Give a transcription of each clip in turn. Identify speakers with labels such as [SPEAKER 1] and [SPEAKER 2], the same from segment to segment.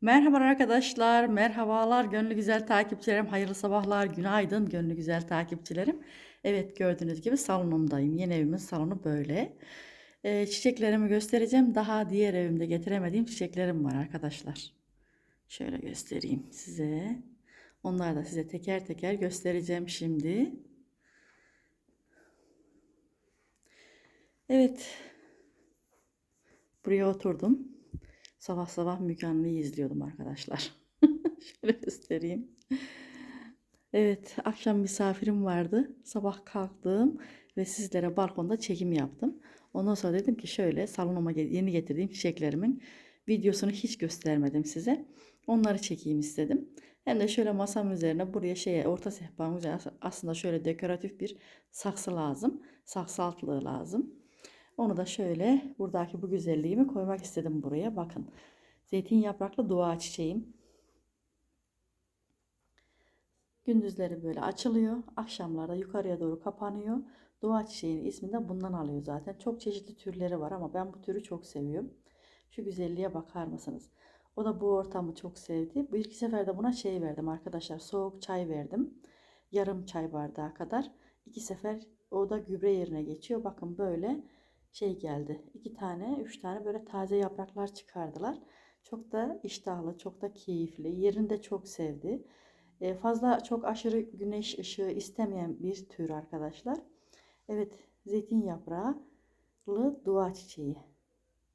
[SPEAKER 1] Merhaba arkadaşlar, merhabalar gönlü güzel takipçilerim, hayırlı sabahlar, günaydın gönlü güzel takipçilerim. Evet gördüğünüz gibi salonumdayım. Yeni evimin salonu böyle. Ee, çiçeklerimi göstereceğim. Daha diğer evimde getiremediğim çiçeklerim var arkadaşlar. Şöyle göstereyim size. Onları da size teker teker göstereceğim şimdi. Evet, buraya oturdum. Sabah sabah Müge izliyordum arkadaşlar. Şöyle göstereyim. Evet, akşam misafirim vardı. Sabah kalktım ve sizlere balkonda çekim yaptım. Ondan sonra dedim ki şöyle salonuma yeni getirdiğim çiçeklerimin videosunu hiç göstermedim size. Onları çekeyim istedim. Hem de şöyle masamın üzerine buraya şeye orta sehpamın üzerine as- aslında şöyle dekoratif bir saksı lazım. Saksı altlığı lazım. Onu da şöyle buradaki bu güzelliğimi koymak istedim buraya. Bakın. Zeytin yapraklı dua çiçeğim. Gündüzleri böyle açılıyor. Akşamlarda yukarıya doğru kapanıyor. Dua çiçeğinin ismini de bundan alıyor zaten. Çok çeşitli türleri var ama ben bu türü çok seviyorum. Şu güzelliğe bakar mısınız? O da bu ortamı çok sevdi. Bu iki seferde buna şey verdim arkadaşlar. Soğuk çay verdim. Yarım çay bardağı kadar. İki sefer o da gübre yerine geçiyor. Bakın böyle şey geldi. İki tane, üç tane böyle taze yapraklar çıkardılar. Çok da iştahlı, çok da keyifli. Yerini de çok sevdi. E, fazla çok aşırı güneş ışığı istemeyen bir tür arkadaşlar. Evet, zeytin yaprağılı dua çiçeği.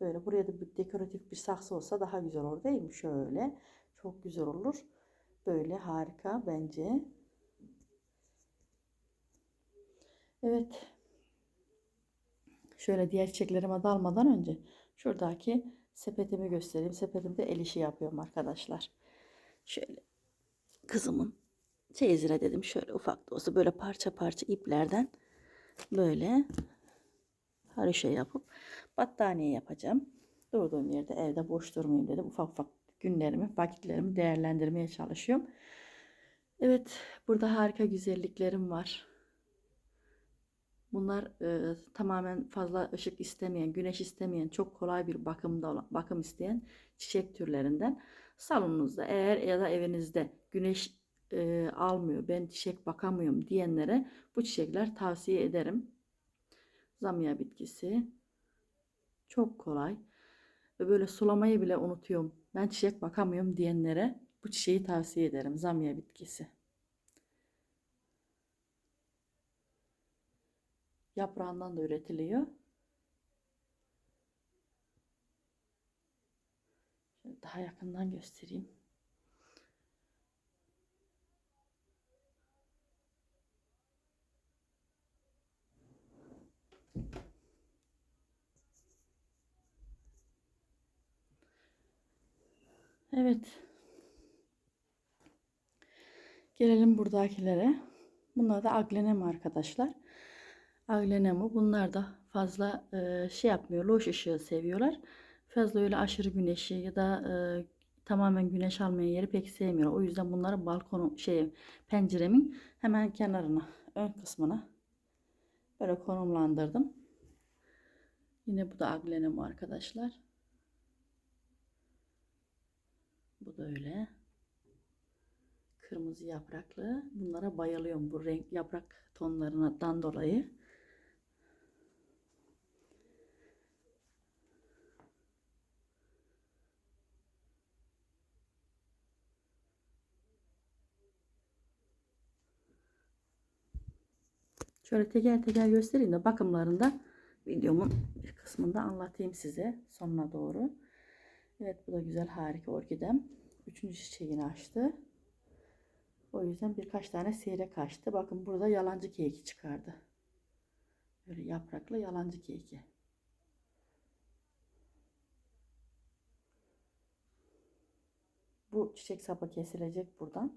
[SPEAKER 1] Böyle buraya da bir dekoratif bir saksı olsa daha güzel olur değil mi? Şöyle çok güzel olur. Böyle harika bence. Evet. Şöyle diğer çiçeklerime dalmadan önce şuradaki sepetimi göstereyim. Sepetimde el işi yapıyorum arkadaşlar. Şöyle kızımın çeyizine dedim şöyle ufak da olsa böyle parça parça iplerden böyle haroşa yapıp battaniye yapacağım. Durduğum yerde evde boş durmayayım dedim. Ufak ufak günlerimi, vakitlerimi değerlendirmeye çalışıyorum. Evet, burada harika güzelliklerim var. Bunlar e, tamamen fazla ışık istemeyen, güneş istemeyen, çok kolay bir bakımda olan, bakım isteyen çiçek türlerinden. Salonunuzda eğer ya da evinizde güneş e, almıyor, ben çiçek bakamıyorum diyenlere bu çiçekler tavsiye ederim. Zamya bitkisi çok kolay ve böyle sulamayı bile unutuyorum. Ben çiçek bakamıyorum diyenlere bu çiçeği tavsiye ederim. Zamya bitkisi. Yaprağından da üretiliyor. Şöyle daha yakından göstereyim. Evet. Gelelim buradakilere. Bunlar da aglenem arkadaşlar. Aglenemu bunlar da fazla e, şey yapmıyor. Loş ışığı seviyorlar. Fazla öyle aşırı güneşi ya da e, tamamen güneş almayan yeri pek sevmiyor. O yüzden bunları balkonu şey penceremin hemen kenarına, ön kısmına böyle konumlandırdım. Yine bu da aglenemu arkadaşlar. Bu da öyle. Kırmızı yapraklı. Bunlara bayılıyorum bu renk yaprak tonlarından dolayı. Şöyle teker teker göstereyim de bakımlarında videomun bir kısmında anlatayım size sonuna doğru. Evet bu da güzel harika orkidem. Üçüncü çiçeğini açtı. O yüzden birkaç tane seyrek açtı. Bakın burada yalancı keyki çıkardı. Böyle yapraklı yalancı keyki. Bu çiçek sapı kesilecek buradan.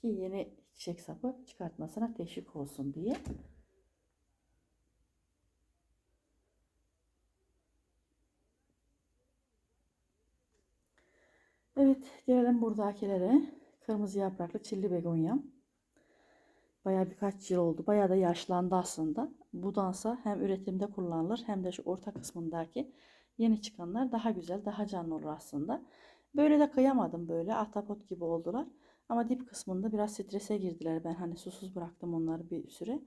[SPEAKER 1] Ki yeni çiçek sapı çıkartmasına teşvik olsun diye. Evet, gelelim buradakilere. Kırmızı yapraklı çilli begonyam. Bayağı birkaç yıl oldu. Bayağı da yaşlandı aslında. Budansa hem üretimde kullanılır hem de şu orta kısmındaki yeni çıkanlar daha güzel, daha canlı olur aslında. Böyle de kıyamadım böyle ahtapot gibi oldular. Ama dip kısmında biraz strese girdiler. Ben hani susuz bıraktım onları bir süre.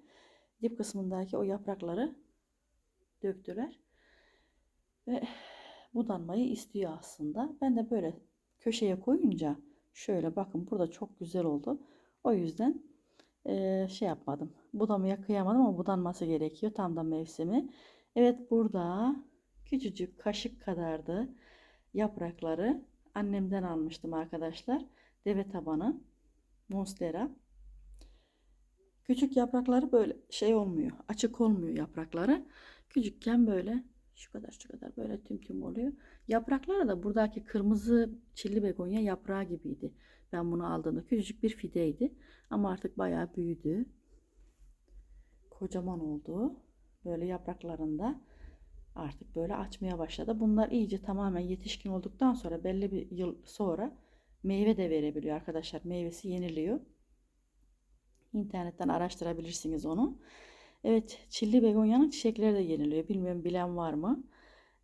[SPEAKER 1] Dip kısmındaki o yaprakları döktüler. Ve budanmayı istiyor aslında. Ben de böyle köşeye koyunca şöyle bakın burada çok güzel oldu. O yüzden eee, şey yapmadım. Budamaya kıyamadım ama budanması gerekiyor. Tam da mevsimi. Evet burada küçücük kaşık kadardı yaprakları. Annemden almıştım arkadaşlar. Deve tabanı. Monstera. Küçük yaprakları böyle şey olmuyor. Açık olmuyor yaprakları. Küçükken böyle şu kadar şu kadar böyle tüm tüm oluyor. Yaprakları da buradaki kırmızı çilli begonya yaprağı gibiydi. Ben bunu aldığımda küçücük bir fideydi. Ama artık bayağı büyüdü. Kocaman oldu. Böyle yapraklarında artık böyle açmaya başladı. Bunlar iyice tamamen yetişkin olduktan sonra belli bir yıl sonra meyve de verebiliyor arkadaşlar. Meyvesi yeniliyor. İnternetten araştırabilirsiniz onu. Evet, çilli begonyanın çiçekleri de yeniliyor. Bilmiyorum bilen var mı?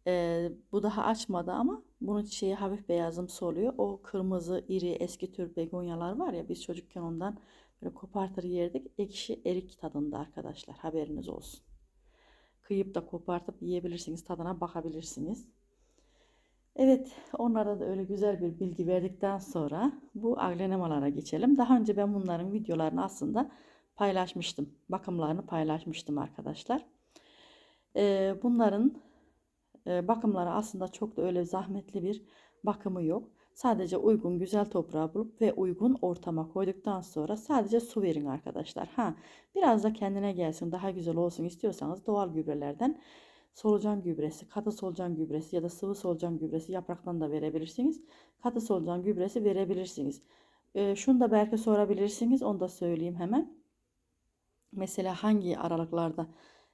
[SPEAKER 1] Ee, bu daha açmadı ama bunun çiçeği hafif beyazımsı oluyor. O kırmızı, iri, eski tür begonyalar var ya biz çocukken ondan böyle kopartır yerdik. Ekşi erik tadında arkadaşlar. Haberiniz olsun. Kıyıp da kopartıp yiyebilirsiniz. Tadına bakabilirsiniz. Evet, onlara da öyle güzel bir bilgi verdikten sonra bu aglenemalara geçelim. Daha önce ben bunların videolarını aslında paylaşmıştım. Bakımlarını paylaşmıştım arkadaşlar. Ee, bunların e, bakımları aslında çok da öyle zahmetli bir bakımı yok. Sadece uygun güzel toprağı bulup ve uygun ortama koyduktan sonra sadece su verin arkadaşlar. Ha, biraz da kendine gelsin, daha güzel olsun istiyorsanız doğal gübrelerden solucan gübresi, katı solucan gübresi ya da sıvı solucan gübresi yapraktan da verebilirsiniz. Katı solucan gübresi verebilirsiniz. Ee, şunu da belki sorabilirsiniz, onu da söyleyeyim hemen. Mesela hangi aralıklarda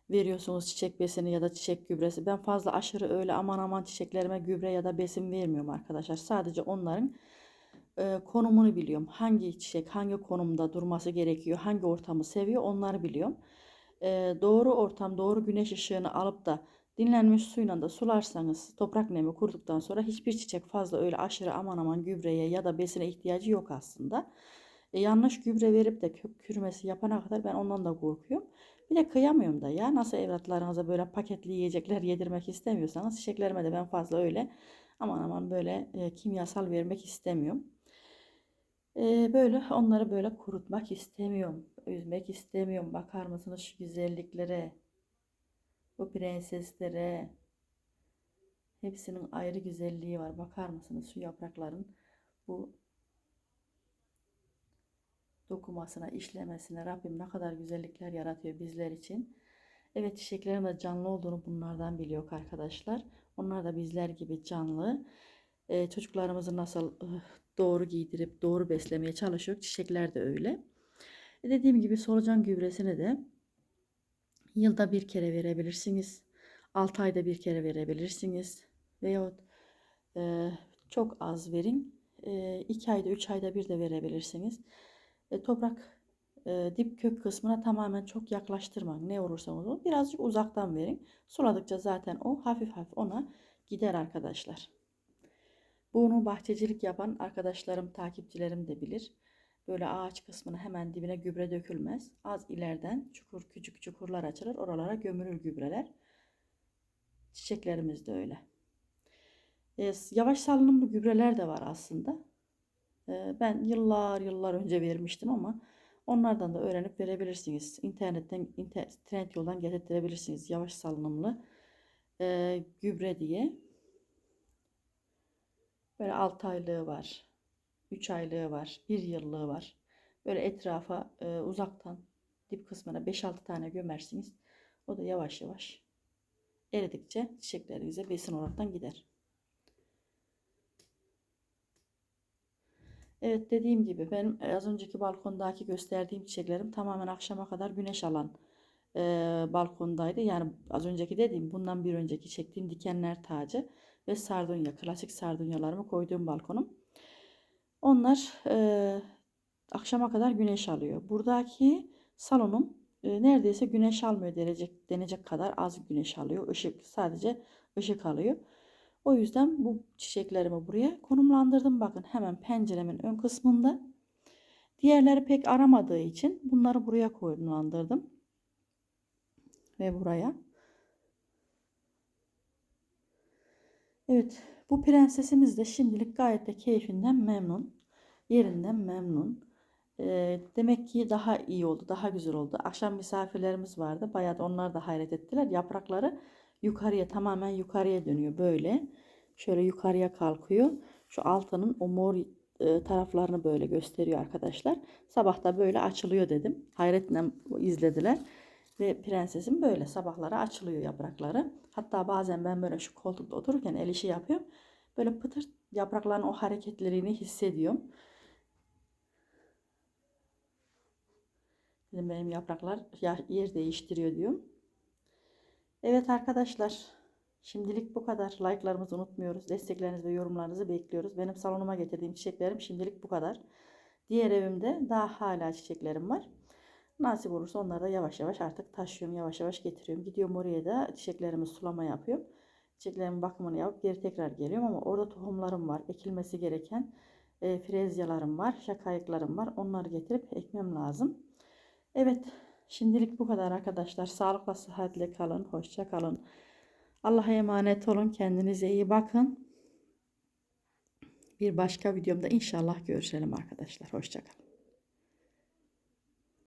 [SPEAKER 1] veriyorsunuz çiçek besini ya da çiçek gübresi? Ben fazla aşırı öyle aman aman çiçeklerime gübre ya da besin vermiyorum arkadaşlar. Sadece onların e, konumunu biliyorum. Hangi çiçek hangi konumda durması gerekiyor, hangi ortamı seviyor onları biliyorum. E, doğru ortam, doğru güneş ışığını alıp da dinlenmiş suyla da sularsanız toprak nemi kurduktan sonra hiçbir çiçek fazla öyle aşırı aman aman gübreye ya da besine ihtiyacı yok aslında. E, yanlış gübre verip de kök kürmesi yapana kadar ben ondan da korkuyorum. Bir de kıyamıyorum da ya. Nasıl evlatlarınıza böyle paketli yiyecekler yedirmek istemiyorsanız çiçeklerime de ben fazla öyle aman aman böyle e, kimyasal vermek istemiyorum. E, böyle onları böyle kurutmak istemiyorum. Üzmek istemiyorum. Bakar mısınız şu güzelliklere? Bu prenseslere. Hepsinin ayrı güzelliği var. Bakar mısınız şu yaprakların? Bu dokumasına, işlemesine Rabbim ne kadar güzellikler yaratıyor bizler için. Evet çiçeklerin de canlı olduğunu bunlardan biliyor arkadaşlar. Onlar da bizler gibi canlı. Ee, çocuklarımızı nasıl doğru giydirip doğru beslemeye çalışıyor. Çiçekler de öyle. E, dediğim gibi solucan gübresini de yılda bir kere verebilirsiniz. 6 ayda bir kere verebilirsiniz. Veyahut e, çok az verin. 2 ayda 3 ayda bir de verebilirsiniz. E, toprak e, dip kök kısmına tamamen çok yaklaştırmayın. Ne olursanız olsun birazcık uzaktan verin. Suladıkça zaten o hafif hafif ona gider arkadaşlar. Bunu bahçecilik yapan arkadaşlarım, takipçilerim de bilir. Böyle ağaç kısmına hemen dibine gübre dökülmez. Az ileriden çukur küçük çukurlar açılır. Oralara gömülür gübreler. Çiçeklerimiz de öyle. E, yavaş salınımlı gübreler de var aslında. Ben yıllar yıllar önce vermiştim ama onlardan da öğrenip verebilirsiniz. İnternetten, internet yoldan getirebilirsiniz. Yavaş salınımlı gübre diye. Böyle 6 aylığı var. 3 aylığı var. 1 yıllığı var. Böyle etrafa uzaktan dip kısmına 5-6 tane gömersiniz. O da yavaş yavaş eridikçe çiçeklerinize besin olaraktan gider. Evet dediğim gibi benim az önceki balkondaki gösterdiğim çiçeklerim tamamen akşama kadar güneş alan e, balkondaydı. Yani az önceki dediğim bundan bir önceki çektiğim dikenler tacı ve sardunya klasik sardunyalarımı koyduğum balkonum. Onlar e, akşama kadar güneş alıyor. Buradaki salonum e, neredeyse güneş almıyor denecek, denecek kadar az güneş alıyor. Işık sadece ışık alıyor. O yüzden bu çiçeklerimi buraya konumlandırdım. Bakın hemen penceremin ön kısmında. Diğerleri pek aramadığı için bunları buraya konumlandırdım. Ve buraya. Evet bu prensesimiz de şimdilik gayet de keyfinden memnun. Yerinden memnun. Ee, demek ki daha iyi oldu, daha güzel oldu. Akşam misafirlerimiz vardı. Bayağı da onlar da hayret ettiler. Yaprakları yukarıya tamamen yukarıya dönüyor böyle. Şöyle yukarıya kalkıyor. Şu altının o mor e, taraflarını böyle gösteriyor arkadaşlar. Sabah da böyle açılıyor dedim. Hayretle izlediler. Ve prensesim böyle sabahları açılıyor yaprakları. Hatta bazen ben böyle şu koltukta otururken el işi yapıyorum. Böyle pıtır yaprakların o hareketlerini hissediyorum. Dedim benim yapraklar yer değiştiriyor diyorum. Evet arkadaşlar. Şimdilik bu kadar. Like'larımızı unutmuyoruz. Desteklerinizi ve yorumlarınızı bekliyoruz. Benim salonuma getirdiğim çiçeklerim şimdilik bu kadar. Diğer evimde daha hala çiçeklerim var. Nasip olursa onları da yavaş yavaş artık taşıyorum. Yavaş yavaş getiriyorum. Gidiyorum oraya da çiçeklerimi sulama yapıyorum. Çiçeklerimin bakımını yapıp geri tekrar geliyorum ama orada tohumlarım var. Ekilmesi gereken e, frezyalarım var. Şakayıklarım var. Onları getirip ekmem lazım. Evet. Şimdilik bu kadar arkadaşlar. Sağlıkla sıhhatle kalın. Hoşça kalın. Allah'a emanet olun. Kendinize iyi bakın. Bir başka videomda inşallah görüşelim arkadaşlar. Hoşça kalın.